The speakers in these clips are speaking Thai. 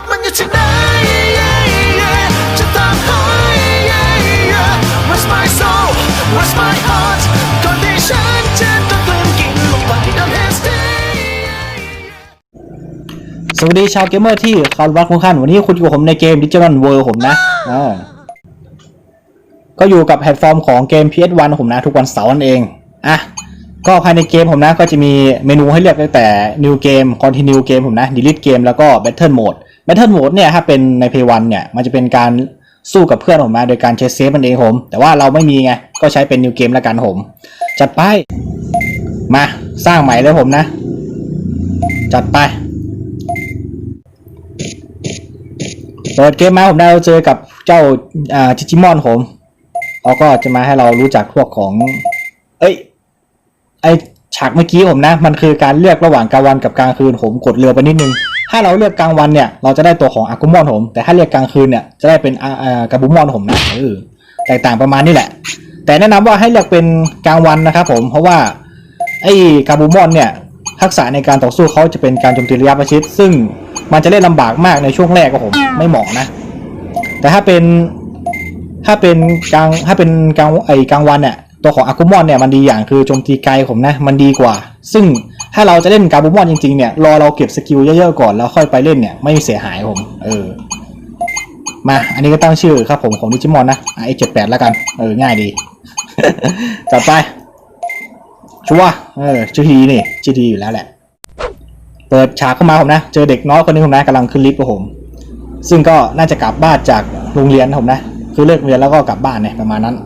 บมันอยู่ที่ไหนจะตามหา Where's my soul Where's my heart ก่อนที่ฉันจะต้องกลืนกินลงไป Don't hesitate สวัสดีชาวเกมเมอร์ที่เคารพรักทุกท่านวันนี้คุณอยู่กับผมในเกม Digital World ผมนะอ่าก็อยู่กับแพลตฟอร์มของเกม PS1 ผมนะทุกวันเสาร์นั่นเองอะก็ภายในเกมผมนะก็จะมีเมนูให้เลือกตั้งแต่ New Game Continue Game ผมนะ Delete Game แล้วก็ Battle Mode Battle Mode เนี่ยถ้าเป็นใน Play 1เนี่ยมันจะเป็นการสู้กับเพื่อนผมนะโดยการใช้เซฟมันเองผม แต่ว่าเราไม่มีไง ก็ใช้เป็น New Game แล้วกันผม จัดไป มาสร้างใหม่เลยผมนะ จัดไป เปิดเกมมาผมได้เราเจอกับเจ้าอ่าจิจิมอนผมเขาก็จะมาให้เรารู้จักพวกของ เอ้ย ไอฉากเมื่อกี้ผมนะ มันคือการเลือกระหว่างกลางวันกับกลางคืนผมกดเรือไปนิดนึง ถ้าเราเลือกกลางวันเนี่ยเราจะได้ตัวของอากุมอนผม แต่ถ้าเลือกกลางคืนเนี่ยจะได้เป็นอากาบุมอนผมนะเออแตกต่างประมาณนี้แหละ แต่แนะนำว่าให้เลือกเป็นกลางวันนะครับผมเพราะว่าไอ้กาบูมอนเนี่ยทักษะในการต่อสู้เขาจะเป็นการโจมตีระยะประชิด ซึ่งมันจะเล่นลำบากมากในช่วงแรกก็ผมไม่เหมาะนะ แต่ถ้าเป็นถ้าเป็นกลางถ้าเป็นกลางไอกลางวันเนี่ยตัวของอากุมอนเนี่ยมันดีอย่างคือโจมตีไกลผมนะมันดีกว่า ซึ่ง ถ้าเราจะเล่นกาบูมอนจริงๆเนี่ยรอเราเก็บสกิลเยอะๆก่อนแล้วค่อยไปเล่นเนี่ยไม่เสียหายผม เออ มาอันนี้ก็ตั้งชื่อครับผมของดิจิมอนนะไอเจ็ดแปดแล้วกัน เออ ง่ายดีจัดไป ชัวร์เออชื่อทีนี่ชื่อทีอยู่แล้วแหละ เปิดฉากเข้ามาผมนะ เจอเด็กน้อยคนนึงผมนะกำลังขึ้นลิฟต์กับผม ซึ่งก็น่าจะกลับบ้านจากโรงเรียนผมนะ คือเลิกเรียนแล้วก็กลับบ้านเนี่ยประมาณนั้น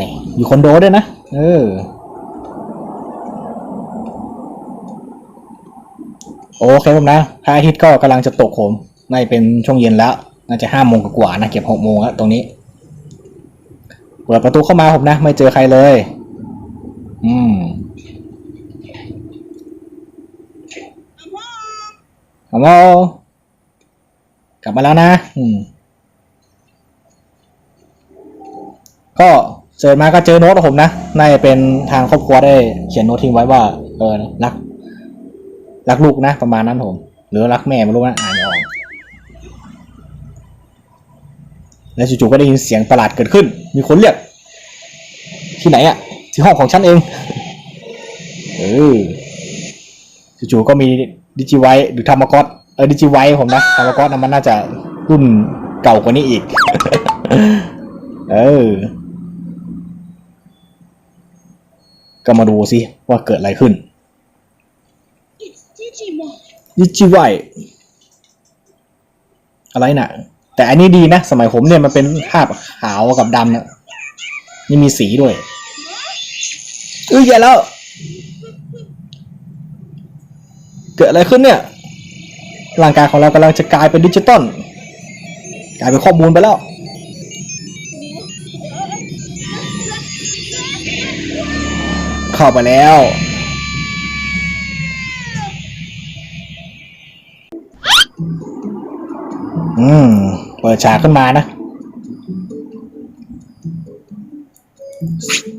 นี่อยู่คอนโดด้วยนะ เออ โอเคผมนะพระอาทิตย์ก็กำลังจะตกผมน่าจะเป็นช่วงเย็นแล้ว น่าจะห้าโมงกว่าๆนะเก็บหกโมงแล้วตรงนี้เปิดประตูเข้ามาผมนะ ไม่เจอใครเลย อืมฮัลโหลกลับมาแล้วนะ อืม ก็เจอมาก็เจอโน้ตของผมนะน่าจะเป็นทางครอบครัวได้ เขียนโน้ตทิ้งไว้ว่า เออรัก รักลูกนะประมาณนั้นผม หรือรักแม่ไม่รู้นะอ่านไม่ออกแล้วจู่ๆก็ได้ยินเสียงประหลาดเกิดขึ้น มีคนเรียก ที่ไหนอะที่ห้องของฉันเอง เออจู่ๆก็มีดิจิไวหรือธรรมกอตเออดิจิไวผมนะธรรมกอตนะมันน่าจะรุ่นเก่ากว่านี้อีก เออ ก็มาดูสิว่าเกิดอะไรขึ้น ดิจิไวอะไรนะแต่อันนี้ดีนะ สมัยผมเนี่ยมันเป็นภาพขาวกับดำนะนี่มีสีด้วยเอ้ยแย่แล้ว เกิดอะไรขึ้นเนี่ย ร่างกายของเรากำลังจะกลายเป็นดิจิตอลกลายเป็นข้อมูลไปแล้วเข้าไปแล้ว อืม เปิดฉากขึ้นมานะ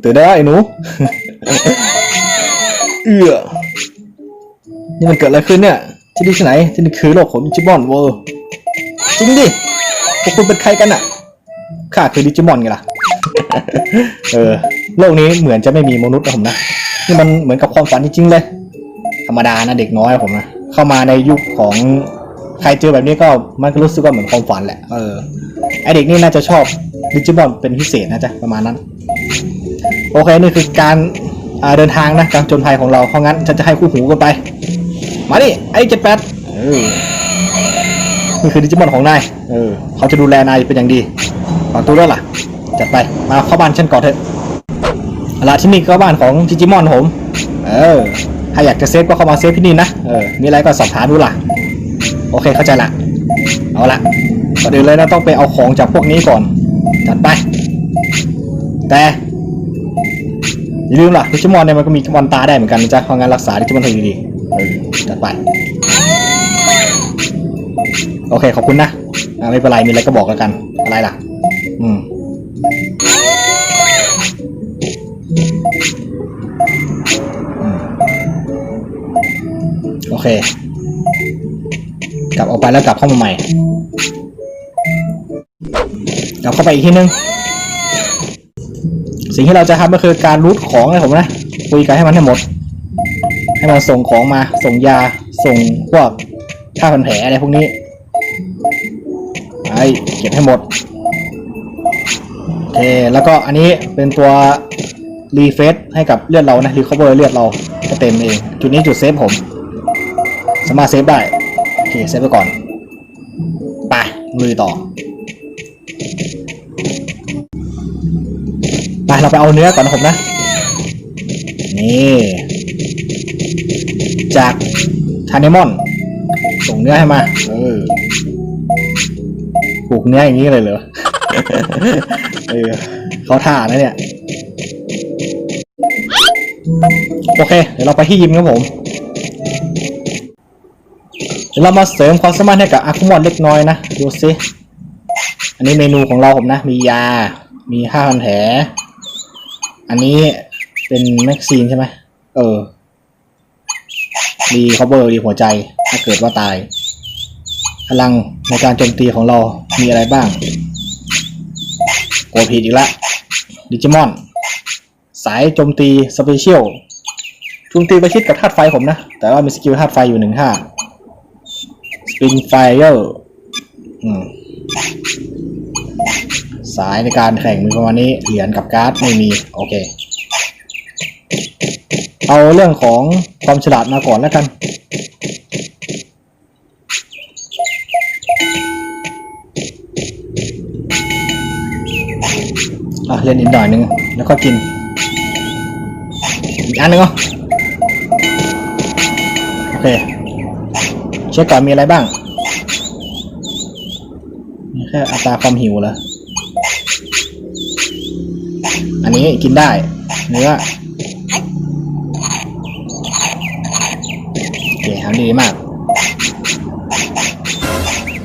ตื่นได้ไอ้หนู เอือนี่มันเกิดอะไรขึ้นเนี่ย ที่นี่ที่ไหน ที่นี่คือโลกของดิจิมอนเวอร์จริงดิ พวกคุณเป็นใครกันอะข้าคือดิจิมอนไงล่ะ เออ โลกนี้เหมือนจะไม่มีมนุษย์นะผมนะ นี่มันเหมือนกับความฝันจริงๆเลย ธรรมดานะเด็กน้อยผมนะ เข้ามาในยุคของ ใครเจอแบบนี้ก็มันก็รู้สึกว่าเหมือนความฝันแหละ เออ ไอเด็กนี่น่าจะชอบดิจิมอนเป็นพิเศษนะจ๊ะประมาณนั้น โอเคนี่คือการอ่าเดินทางนะการจนภัยของเราเพราะงั้นฉันจะให้คู่หูกันไป มาดิไอ้เจ็ดแปดเออนี่คือดิจิมอนของนายเออเขาจะดูแลนายเป็นอย่างดีฝากตัวด้วยล่ะจัดไปมาเข้าบ้านฉันก่อนเถอะเอาละที่นี่ก็บ้านของดิจิมอนผม เออถ้าอยากจะเซฟก็เข้ามาเซฟที่นี่นะเออมีอะไรก็สอบถามดูล่ะ โอเคเข้าใจละ เอาละก่อนอื่นเลยนะต้องไปเอาของจากพวกนี้ก่อน จัดไป แต่อย่าลืมล่ะดิจิมอนเนี่ยมันก็มีมอนตาได้เหมือนกันนะจ๊ะเพราะงั้นรักษาดิจิมอนให้ดีๆจัดไป โอเคขอบคุณนะอ่าไม่เป็นไรมีอะไรก็บอกแล้วกัน อะไรล่ะ อืมโอเค กลับออกไปแล้วกลับเข้ามาใหม่กลับเข้าไปอีกทีนึง สิ่งที่เราจะทำก็คือการรูทของเลยผมนะ คุยกันให้มันให้หมด ให้มันส่งของมา ส่งยา ส่งพวกผ้าพันแผลอะไรพวกนี้ไอเก็บให้หมด โอเค แล้วก็อันนี้เป็นตัวรีเฟซให้กับเลือดเรานะรีคอเวอร์เลือดเราก็เต็มเอง จุดนี้จุดเซฟผม สามารถเซฟได้ เคเซฟไปก่อน ไปลุยต่อ ไปเราไปเอาเนื้อก่อนนะผมนะ นี่ จากทานเนมอน ส่งเนื้อให้มา เออปลูกเนื้ออย่างนี้เลยเหรอ เออเขาท่านะเนี่ย โอเค เดี๋ยวเราไปที่ยิมครับผม ยวเรามาเสริมความสามารถให้กับอาคุมอนเล็กน้อยนะ ดูซิอันนี้เมนูของเราผมนะ มียา มีห้าพันแผล อันนี้เป็นแม็กซีนใช่ไหม เออ มีคอเบอร์ดีหัวใจ ถ้าเกิดว่าตาย พลังในการโจมตีของเรา มีอะไรบ้างโกผิดอีกละ ดิจิมอน สายโจมตีสเปเชียลโจมตีประชิดกับธาตุไฟผมนะ แต่ว่ามีสกิลธาตุไฟอยู่หนึ่งห้า ปินไฟเออร์สายในการแข่งมีประมาณนี้ เหรียญกับการ์ดไม่มี โอเค เอาเรื่องของความฉลาดมาก่อนแล้วกัน อะ เล่นอีกหน่อยนึง แล้วก็กิน อีกอันนึงเหรอ โอเค เช็คก่อนมีอะไรบ้างแค่อัตราความหิวเหรออันนี้กินได้ เนื้อโอเคทำดีมาก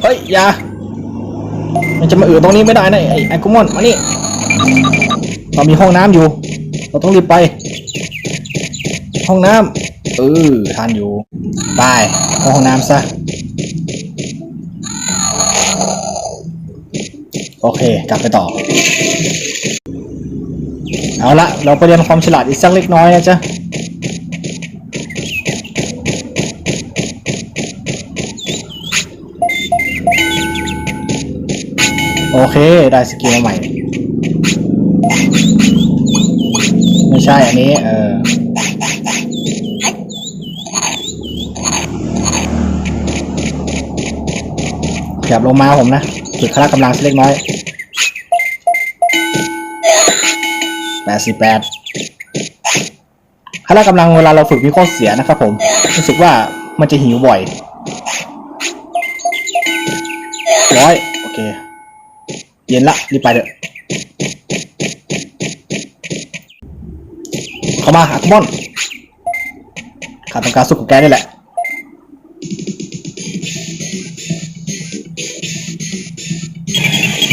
เฮ้ยอย่ามันจะมาอือตรงนี้ไม่ได้นะไอ้ไอ้กุมอนมานี่เรามีห้องน้ำอยู่ เราต้องรีบไป ห้องน้ำ เออทานอยู่ ไปเข้าห้องน้ำซะ โอเค กลับไปต่อ เอาละ เราไปเรียนความฉลาดอีกสักเล็กน้อยนะจ๊ะโอเค ได้สกิลมาใหม่ ไม่ใช่ อันนี้ เออ ขยับลงมาผมนะจุดคละกำลังสักเล็กน้อยแปดสิบแปดคละกำลังเวลาเราฝึกมีข้อเสียนะครับผมรู้สึกว่ามันจะหิวบ่อยร้อยโอเค เย็นละรีบไปเถอะเข้ามาหาคุมอนข้าต้องการสู้กับแกนี่แหละ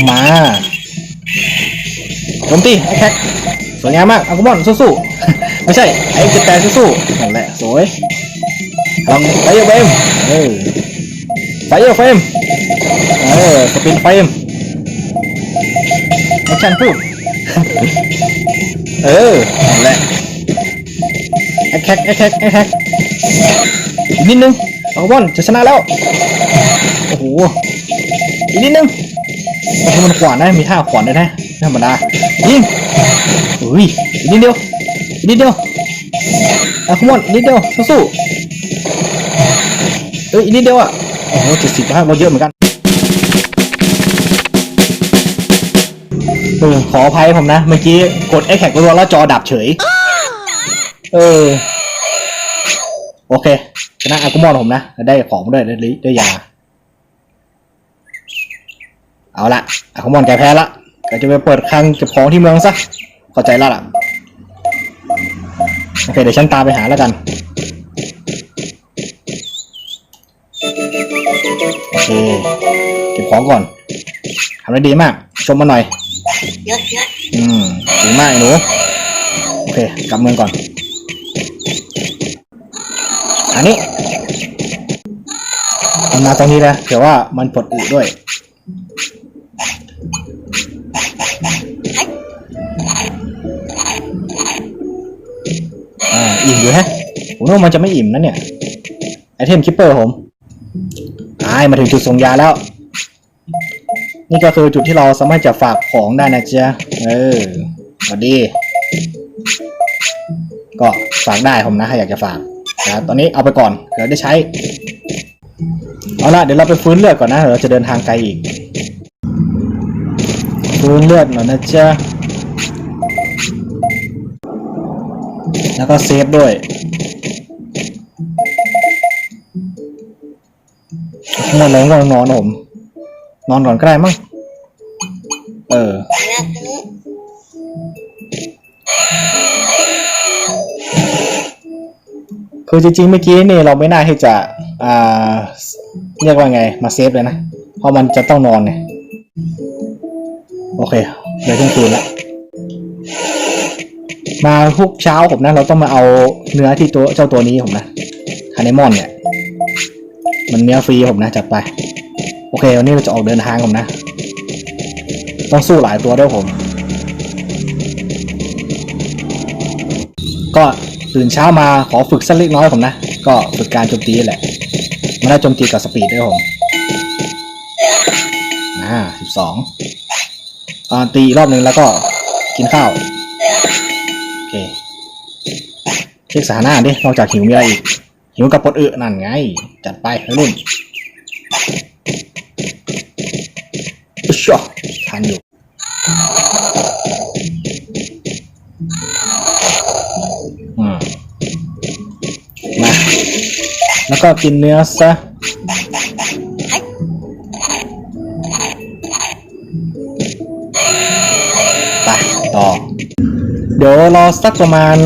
มาโจมตีไอ้แท็กสวยงามมากอากุมอนสู้ๆไม่ใช่ไอ้เจ็ดแปดสู้ๆนั่นแหละสวยลองไฟเฟรมเออไฟเฟรมเออสปินเฟรมแอคชั่นพูดเออนั่นแหละแอคแท็กแอคแท็กแอคแท็กอีกนิดนึงอากุมอนจะชนะแล้วโอ้โหอีกนิดนึง โอ้โหมันขวานได้มีท่าขวานได้นะไม่ธรรมดายิงอุ้ยนิดเดียวนิดเดียวอะคุมอนนิดเดียวสู้ๆเอ้ยนิดเดียวอะโอ้โหเจ็ดสิบห้าเราเยอะเหมือนกันเออขออภัยผมนะ เมื่อกี้กดไอ้แขกรัวแล้วจอดับเฉย เออ โอเคชนะอากุมอนผมนะ ได้ของด้วยได้ได้ยา เอาละอะคอมอนแกแพ้ละก็จะไปเปิดคลังเก็บของที่เมืองซะเข้าใจแล้วล่ะโอเคเดี๋ยวฉันตามไปหาแล้วกันโอเคเก็บของก่อนทำได้ดีมาก ชมมาหน่อยอืมดีมากไอ้หนูโอเคกลับเมืองก่อน อันนี้มันมาตรงนี้นะเดี๋ยวว่ามันปลดอึด้วย อิ่มอยู่แฮะผมว่ามันจะไม่อิ่มนะเนี่ยไอเทมคิปเปอร์ผมอายมาถึงจุดส่งยาแล้ว นี่ก็คือจุดที่เราสามารถจะฝากของได้นะจ๊ะเออสวัสดี ก็ฝากได้ผมนะถ้าอยากจะฝากนะตอนนี้เอาไปก่อนเดี๋ยวได้ใช้ เอาละเดี๋ยวเราไปฟื้นเลือดก่อนนะเดี๋ยวเราจะเดินทางไกลอีกฟื้นเลือดหน่อยนะจ๊ะ แล้วก็เซฟด้วยง่วงนอนง่วงนอนผม นอนก่อนก็ได้มั้งเออคือจริงๆเมื่อกี้นี่เราไม่น่าที่จะ อ่า เรียกว่าไง มาเซฟเลยนะ เพราะมันจะต้องนอนเนี่ย โอเค เดี๋ยวเที่ยงคืนละ มาทุกเช้าผมนะ เราต้องมาเอาเนื้อที่ตัวเจ้าตัวนี้ผมนะคาเนมอนเนี่ย มันเนื้อฟรีผมนะจัดไป โอเค วันนี้เราจะออกเดินทางผมนะ ต้องสู้หลายตัวด้วยผม ก็ตื่นเช้ามาขอฝึกสักเล็กน้อยผมนะ ก็ฝึกการโจมตีแหละ มันได้โจมตีกับสปีดด้วยผมอ่าสิบสองตีอีกรอบหนึ่งแล้วก็กินข้าว เคเช็คสถานะดินอกจากหิวมีอะไรอีก หิวกับปวดอึนั่นไง จัดไปรุ่นอุ๊ยชอทันอยู่อืมมาแล้วก็กินเนื้อซะ ดี๋ยวรอสักประมาณ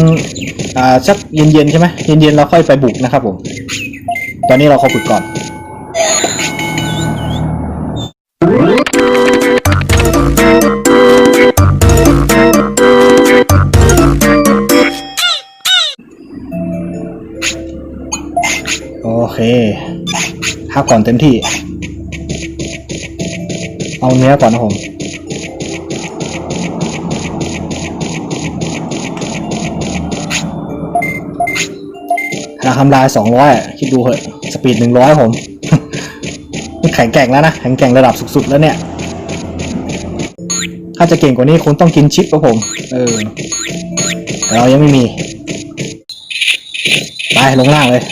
อ่าสักเย็นๆใช่ไหมเย็นๆเราค่อยไปบุกนะครับผม ตอนนี้เราขอฝึกก่อนโอเคพักก่อนเต็มที่ เอาเนื้อก่อนนะผม ทำลายสองร้อยคิดดูเหอะสปีดหนึ่งร้อยผมนี่แข็งแกร่งแล้วนะแข็งแกร่งระดับสุดๆแล้วเนี่ย ถ้าจะเก่งกว่านี้คุณต้องกินชิปครับผม เออแต่เรายังไม่มี ไปลงล่างเลย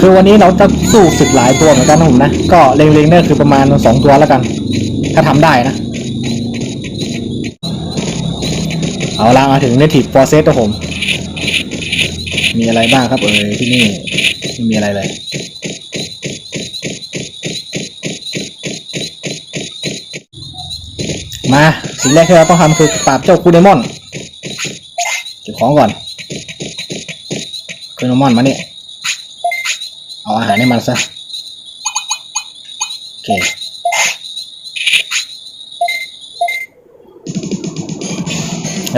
คือวันนี้เราจะสู้ศึกหลายตัวเหมือนกันนะผมนะ ก็เล็งๆเนี่ยคือประมาณสองตัวแล้วกัน ถ้าทำได้นะ เอาละมาถึง Native Process ครับผม มีอะไรบ้างครับเอ่ยที่นี่ไม่มีอะไรเลยมาสิ่งแรกที่เราต้องทำคือปราบเจ้าคูเดมอนเก็บของก่อนคูเดมอนมาเนี่ยเอาอาหารให้มันซะโอเค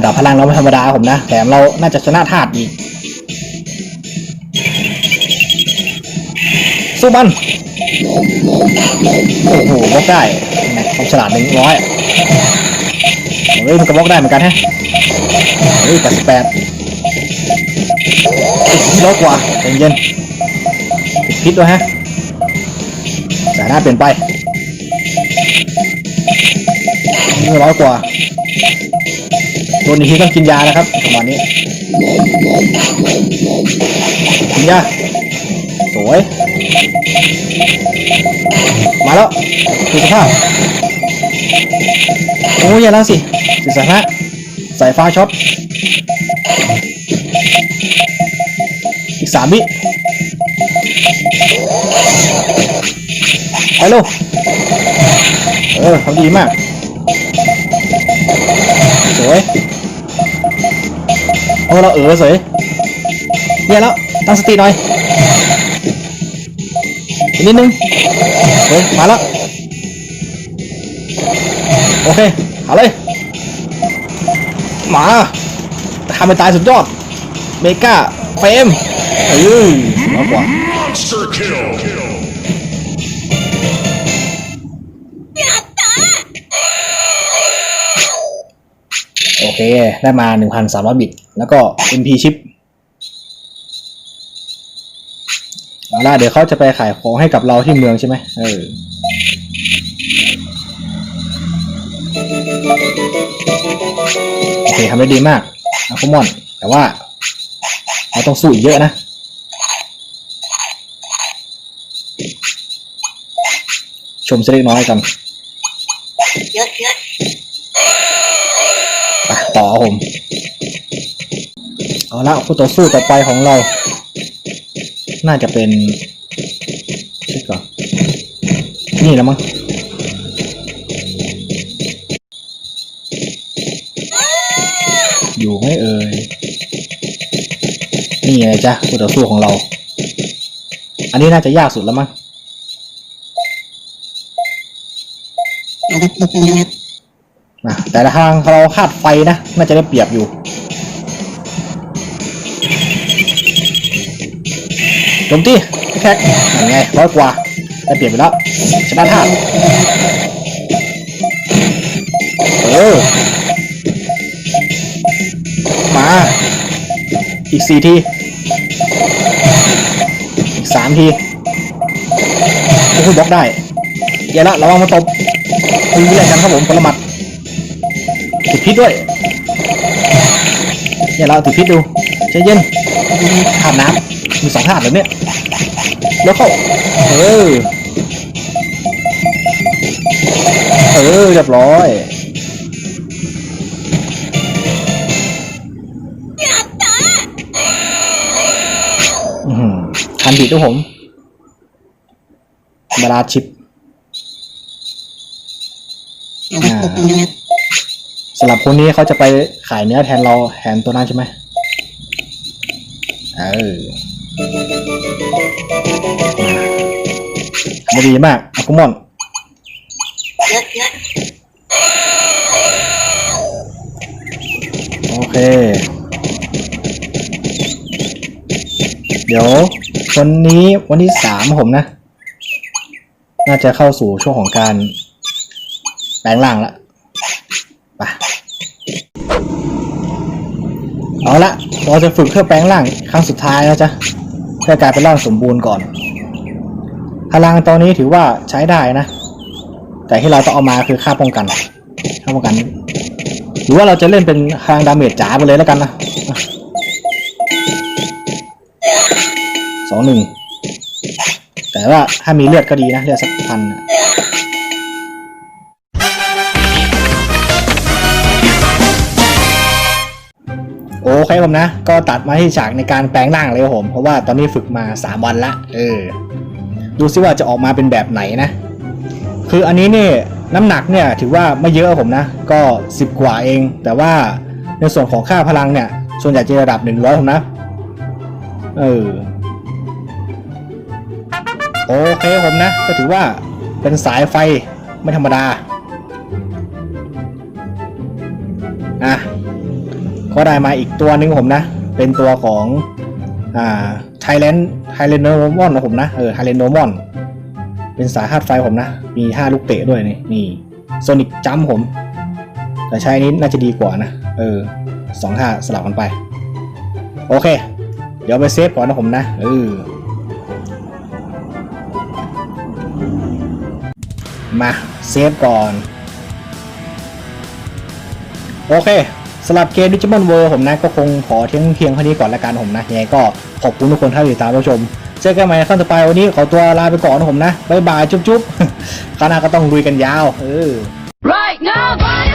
ระดับพลังเราไม่ธรรมดาผมนะ แถมเราน่าจะชนะธาตุอีก สู้มัน โอ้โหบล็อกได้แหมความฉลาดหนึ่งร้อยเฮ้ยมันก็บล็อกได้เหมือนกันฮะเฮ้ยแปดสิบแปดที่ร้อยกว่าใจเย็นติดพิษด้วยฮะสายหน้าเปลี่ยนไปนี่ร้อยกว่า โดนอีกทีต้องกินยานะครับประมาณนี้กินยาสวย มาแล้วดูสภาพโอ้ยอย่าล้วสิสิสาระสายฟ้าช็อตอีกสามวิไปลูกเออทำดีมาก สวยโอ้เราเออสวยเนี่ยแล้วตั้งสติหน่อยอีกนิดนึงเฮ้ยมาแล้วโอเคเอาเลยมาทำไปตายสุดยอดเมกาเฟมเออมากกว่า Monster ได้มา 1,300 บิต แล้วก็ MP ชิปเอาล่ะเดี๋ยวเขาจะไปขายของให้กับเราที่เมืองใช่ไหมเออโอเคทำได้ดีมากอะคุมอน แต่ว่า เราต้องสู้อีกเยอะนะชมสักเล็กน้อยกันไปต่อครับ ผมเอาละคู่ต่อสู้ต่อไปของเรา น่าจะเป็นเช็คก่อนนี่แล้วมั้งอยู่ไหม่เอ่ยนี่ไงจ้ะคู่ต่อสู้ของเรา อันนี้น่าจะยากสุดแล้วมั้งนะ แต่ทางเราคาดไฟนะน่าจะได้เปรียบอยู่ โจมตีแท็กยังไงร้อยกว่าได้เปรียบไปแล้วชนะท่าเออมา อีกสี่ที อีกสามทีโอ้โหบล็อกได้เดี๋ยวละระวังมาตบคุยเรียกกันครับผมคนละหมัด ติดพิษด้วยเนี่ยเราติดพิษดูใจเย็นถาดน้ำมีสองถาดเลยเนี่ยแล้วเข้าเออเออเรียบร้อยทันผิดด้วยผมบาราชิปอ่า สำหรับคนนี้เขาจะไปขายเนื้อแทนเราแทนตัวนั้นใช่ไหมเออทำได้ดีมากอากุมอนโอเค เดี๋ยววันนี้วันที่สามผมนะ น่าจะเข้าสู่ช่วงของการแปลงร่างละไป เอาละเราจะฝึกเพื่อแปลงร่างครั้งสุดท้ายแล้วจ้ะเพื่อกลายเป็นร่างสมบูรณ์ก่อน พลังตอนนี้ถือว่าใช้ได้นะ แต่ที่เราต้องเอามาคือค่าป้องกันค่าป้องกัน หรือว่าเราจะเล่นเป็นพลังดาเมจจ๋าไปเลยแล้วกันนะสองหนึ่งแต่ว่าถ้ามีเลือดก็ดีนะเลือดสักพัน โอเคผมนะ ก็ตัดมาที่ฉากในการแปลงร่างเลยผมเพราะว่าตอนนี้ฝึกมา 3 วันละเออดูซิว่าจะออกมาเป็นแบบไหนนะ คืออันนี้เนี่ยน้ำหนักเนี่ยถือว่าไม่เยอะครับผมนะ ก็ 10 กว่าเอง แต่ว่าในส่วนของค่าพลังเนี่ย ส่วนใหญ่จะระดับ 100ผมนะ เออโอเคผมนะ ก็ถือว่าเป็นสายไฟไม่ธรรมดา ก็ได้มาอีกตัวหนึงผมนะ เป็นตัวของอ่าไทแลนด์ไทแลนโนมอนนะผมนะเออไทแลนโนมอนเป็นสายธาตุไฟผมนะ มีท่าลูกเตะด้วยนี่นี่โซนิกจัมผม แต่ใช้นี้น่าจะดีกว่านะ เออสองท่าสลับกันไป โอเค เดี๋ยวไปเซฟก่อนนะผมนะเออมาเซฟก่อน โอเคำหรับเกมดิจิมอนเวิร์ผมนะก็คงขอเที่ยงเพียงเท่านี้ก่อนละกันผมนะยังไงก็ขอบคุณทุกคนที่ติดตามรับชม เจอกันใหม่ครั้งต่อไปวันนี้ขอตัวลาไปก่อนนะผมนะบ๊ายบายจุ๊บๆคราวหน้าก็ต้องลุยกันยาวเออ Right now!